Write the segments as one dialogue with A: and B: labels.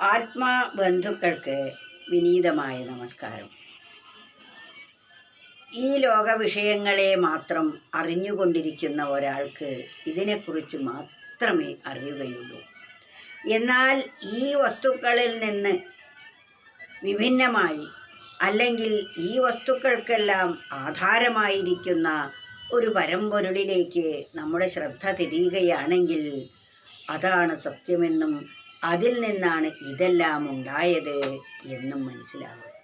A: ആത്മാബന്ധുക്കൾക്ക് വിനീതമായ നമസ്കാരം. ഈ ലോക വിഷയങ്ങളെ മാത്രം അറിഞ്ഞുകൊണ്ടിരിക്കുന്ന ഒരാൾക്ക് ഇതിനെക്കുറിച്ച് മാത്രമേ അറിയുകയുള്ളൂ. എന്നാൽ ഈ വസ്തുക്കളിൽ നിന്ന് വിഭിന്നമായി അല്ലെങ്കിൽ ഈ വസ്തുക്കൾക്കെല്ലാം ആധാരമായിരിക്കുന്ന ഒരു പരമ്പൊരുളിലേക്ക് നമ്മുടെ ശ്രദ്ധ തിരിയുകയാണെങ്കിൽ അതാണ് സത്യമെന്നും അതിൽ നിന്നാണ് ഇതെല്ലാം ഉണ്ടായത് എന്നും മനസ്സിലാകും.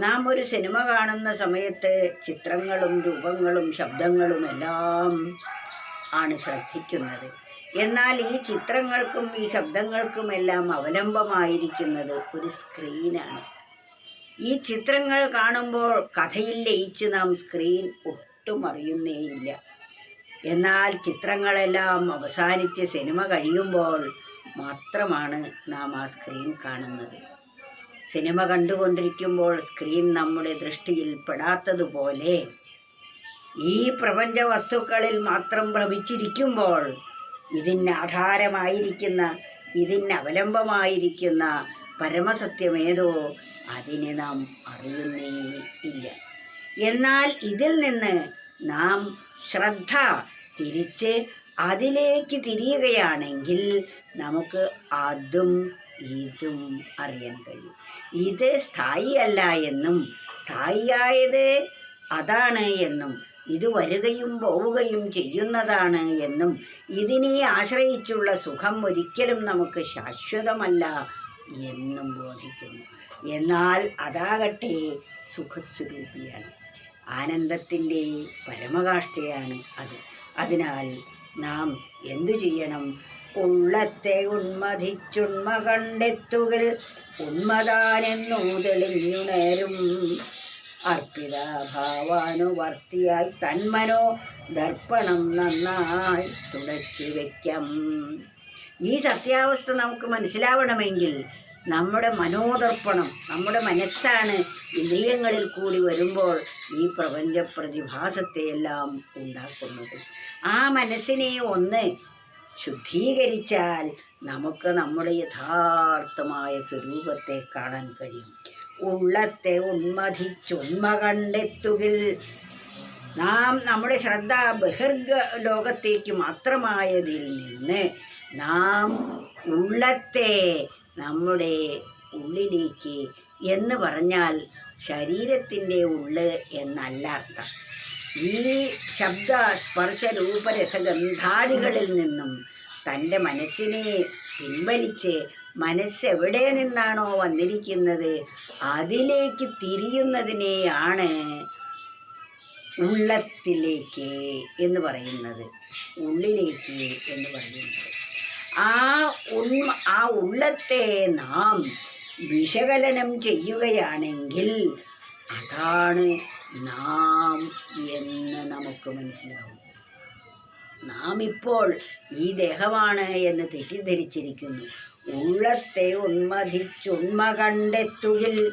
A: നാം ഒരു സിനിമ കാണുന്ന സമയത്ത് ചിത്രങ്ങളും രൂപങ്ങളും ശബ്ദങ്ങളും എല്ലാം ആണ് ശ്രദ്ധിക്കുന്നത്. എന്നാൽ ഈ ചിത്രങ്ങൾക്കും ഈ ശബ്ദങ്ങൾക്കുമെല്ലാം അവലംബമായിരിക്കുന്നത് ഒരു സ്ക്രീനാണ്. ഈ ചിത്രങ്ങൾ കാണുമ്പോൾ കഥയിൽ ലയിച്ച് നാം സ്ക്രീൻ ഒട്ടും അറിയുന്നേയില്ല. എന്നാൽ ചിത്രങ്ങളെല്ലാം അവസാനിച്ച് സിനിമ കഴിയുമ്പോൾ മാത്രമാണ് നാം ആ സ്ക്രീൻ കാണുന്നത്. സിനിമ കണ്ടുകൊണ്ടിരിക്കുമ്പോൾ സ്ക്രീൻ നമ്മുടെ ദൃഷ്ടിയിൽ പെടാത്തതുപോലെ ഈ പ്രപഞ്ച വസ്തുക്കളിൽ മാത്രം ഭ്രമിച്ചിരിക്കുമ്പോൾ ഇതിന് ആധാരമായിരിക്കുന്ന ഇതിന് അവലംബമായിരിക്കുന്ന പരമസത്യമേതോ അതിനെ നാം അറിയുന്നേ ഇല്ല. എന്നാൽ ഇതിൽ നിന്ന് നാം ശ്രദ്ധ തിരിച്ച് അതിലേക്ക് തിരിയുകയാണെങ്കിൽ നമുക്ക് അതും ഇതും അറിയാൻ കഴിയും. ഇത് സ്ഥായിയല്ല എന്നും സ്ഥായിയായത് അതാണ് എന്നും ഇത് വരികയും പോവുകയും ചെയ്യുന്നതാണ് എന്നും ഇതിനെ ആശ്രയിച്ചുള്ള സുഖം ഒരിക്കലും നമുക്ക് ശാശ്വതമല്ല എന്നും ബോധിക്കുന്നു. എന്നാൽ അതാകട്ടെ സുഖസ്വരൂപിയാണ്. ആനന്ദത്തിന്റെ പരമകാഷ്ഠയാണ് അത്. അതിനാൽ നാം എന്തു ചെയ്യണം? ഉള്ളത്തെ ഉന്മതിച്ചുണ്മ കണ്ടെത്തുക ഉന്മതാനെന്നു തെളിഞ്ഞുണരും അർപ്പിത ഭാവാനുവർത്തിയായി തന്മനോ ദർപ്പണം നന്നായി തുടച്ചു വയ്ക്കാം. ഈ സത്യാവസ്ഥ നമുക്ക് മനസ്സിലാവണമെങ്കിൽ നമ്മുടെ മനോദർപ്പണം നമ്മുടെ മനസ്സാണ് ഇന്ദ്രിയങ്ങളിൽ കൂടി വരുമ്പോൾ ഈ പ്രപഞ്ച പ്രതിഭാസത്തെയെല്ലാം ഉണ്ടാക്കുന്നത്. ആ മനസ്സിനെ ഒന്ന് ശുദ്ധീകരിച്ചാൽ നമുക്ക് നമ്മുടെ യഥാർത്ഥമായ സ്വരൂപത്തെ കാണാൻ കഴിയും. ഉള്ളത്തെ ഉന്മതിച്ചുന്മ കണ്ടെത്തുകിൽ നാം നമ്മുടെ ശ്രദ്ധ ബഹിർഗ ലോകത്തേക്ക് മാത്രമായതിൽ നിന്ന് നാം ഉള്ളത്തെ നമ്മുടെ ഉള്ളിലേക്ക് എന്ന് പറഞ്ഞാൽ ശരീരത്തിന്റെ ഉള്ള് എന്നല്ല അർത്ഥം. ഈ ശബ്ദ സ്പർശ രൂപരസഗന്ധാദികളിൽ നിന്നും തന്റെ മനസ്സിനെ പിൻവലിച്ച് മനസ്സെവിടെ നിന്നാണോ വന്നിരിക്കുന്നത് അതിലേക്ക് തിരിയുന്നതിനെയാണ് ഉള്ളത്തിലേക്ക് എന്ന് പറയുന്നത്. ഉള്ളിലേക്ക് എന്ന് പറയുന്നത്. ആ ഉണ്മ ആ ഉള്ളത്തെ നാം വിശകലനം ചെയ്യുകയാണെങ്കിൽ അതാണ് നാം എന്ന് നമുക്ക് മനസ്സിലാവും. നാം ഇപ്പോൾ ഈ ദേഹമാണ് എന്ന് തെറ്റിദ്ധരിച്ചിരിക്കുന്നു. ഉള്ളത്തെ ഉന്മതിച്ചുണ്മ കണ്ടെത്തുകിൽ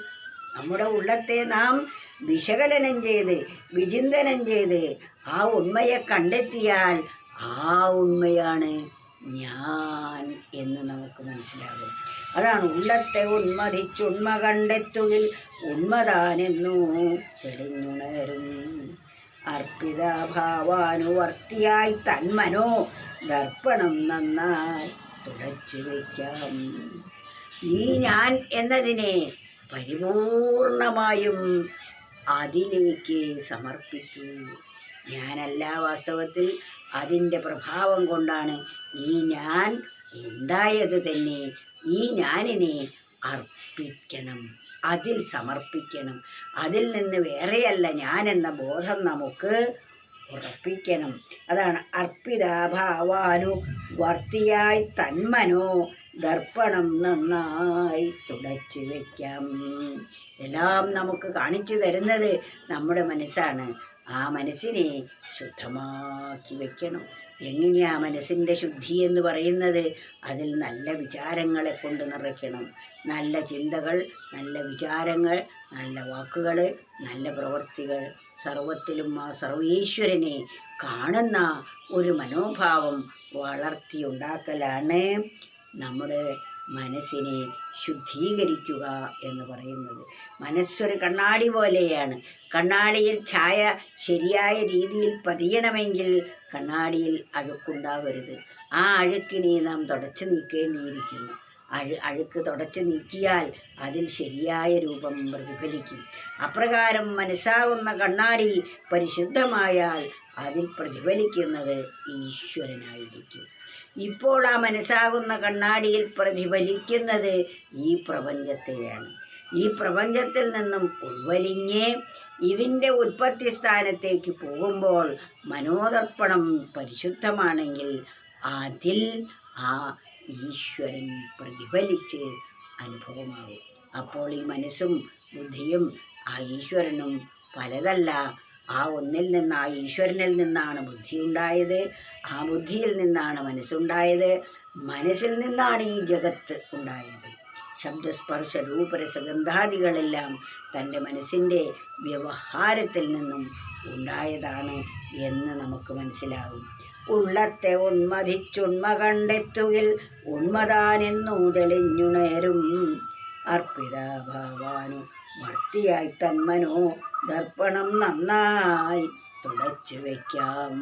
A: നമ്മുടെ ഉള്ളത്തെ നാം വിശകലനം ചെയ്ത് വിചിന്തനം ചെയ്ത് ആ ഉണ്മയെ കണ്ടെത്തിയാൽ ആ ഉണ്മയാണ് ഞാൻ എന്ന് നമുക്ക് മനസ്സിലാകും. അതാണ് ഉള്ളത്തെ ഉന്മതിച്ചുണ്മ കണ്ടെത്തുകിൽ ഉന്മതാനെന്നു തെളിഞ്ഞുണരും. അർപ്പിതാഭാവാനുവർത്തിയായി തന്മനോ ദർപ്പണം നന്നായി തുടച്ചു വയ്ക്കാം. ഈ ഞാൻ എന്നതിനെ പരിപൂർണമായും അതിലേക്ക് സമർപ്പിക്കൂ. ഞാനല്ല വാസ്തവത്തിൽ അതിന്റെ പ്രഭാവം കൊണ്ടാണ് ഈ ഞാൻ ഉണ്ടായത് തന്നെ ഈ ഞാനിനെ അർപ്പിക്കണം അതിൽ സമർപ്പിക്കണം. അതിൽ നിന്ന് വേറെയല്ല ഞാനെന്ന ബോധം നമുക്ക് ഉറപ്പിക്കണം. അതാണ് അർപ്പിതാഭാവാനു വർത്തിയായി തന്മനോ ദർപ്പണം നന്നായി തുടച്ചു വയ്ക്കാം. എല്ലാം നമുക്ക് കാണിച്ചു തരുന്നത് നമ്മുടെ മനസ്സാണ്. ആ മനസ്സിനെ ശുദ്ധമാക്കി വെക്കണം. എങ്ങനെയാ മനസ്സിന്റെ ശുദ്ധി എന്ന് പറയുന്നത്? അതിൽ നല്ല വിചാരങ്ങളെ കൊണ്ട് നിറയ്ക്കണം. നല്ല ചിന്തകൾ നല്ല വിചാരങ്ങൾ നല്ല വാക്കുകൾ നല്ല പ്രവൃത്തികൾ. സർവത്തിലും ആ സർവീശ്വരനെ കാണുന്ന ഒരു മനോഭാവം വളർത്തിയുണ്ടാക്കലാണ് നമ്മുടെ മനസ്സിനെ ശുദ്ധീകരിക്കുക എന്ന് പറയുന്നത്. മനസ്സൊരു കണ്ണാടി പോലെയാണ്. കണ്ണാടിയിൽ ഛായ ശരിയായ രീതിയിൽ പതിയണമെങ്കിൽ കണ്ണാടിയിൽ അഴുക്കുണ്ടാവരുത്. ആ അഴുക്കിനെ നാം തുടച്ചു നീക്കേണ്ടിയിരിക്കുന്നു. അഴു അഴുക്ക് തുടച്ചു നീക്കിയാൽ അതിൽ ശരിയായ രൂപം പ്രതിഫലിക്കും. അപ്രകാരം മനസ്സാകുന്ന കണ്ണാടി പരിശുദ്ധമായാൽ അതിൽ പ്രതിഫലിക്കുന്നത് ഈശ്വരനായിരിക്കും. ഇപ്പോൾ ആ മനസ്സാകുന്ന കണ്ണാടിയിൽ പ്രതിഫലിക്കുന്നത് ഈ പ്രപഞ്ചത്തെയാണ് ഈ പ്രപഞ്ചത്തിൽ നിന്നും ഉൾവലിഞ്ഞ് ഇതിന്റെ ഉൽപ്പത്തി സ്ഥാനത്തേക്ക് പോകുമ്പോൾ മനോദർപ്പണം പരിശുദ്ധമാണെങ്കിൽ അതിൽ ആ ഈശ്വരൻ പ്രതിഫലിച്ച് അനുഭവമാകും അപ്പോൾ ഈ മനസ്സും ബുദ്ധിയും ആ ഈശ്വരനും പലതല്ല. ആ ഒന്നിൽ നിന്ന് ആ ഈശ്വരനിൽ നിന്നാണ് ബുദ്ധി ഉണ്ടായത് ആ ബുദ്ധിയിൽ നിന്നാണ് മനസ്സുണ്ടായത്. മനസ്സിൽ നിന്നാണ് ഈ ജഗത്ത് ഉണ്ടായത്. ശബ്ദസ്പർശ രൂപരസഗന്ധാദികളെല്ലാം തന്റെ മനസ്സിന്റെ വ്യവഹാരത്തിൽ നിന്നും ഉണ്ടായതാണ് എന്ന് നമുക്ക് മനസ്സിലാകും. ഉള്ളത്തെ ഉന്മതിച്ചുണ്മ കണ്ടെത്തുകിൽ ഉന്മതാനെന്നു തെളിഞ്ഞുണരും അർപ്പിത ഭാവാനു തന്മനോ ദർപ്പണം നന്നായി തുടച്ചു വയ്ക്കാം.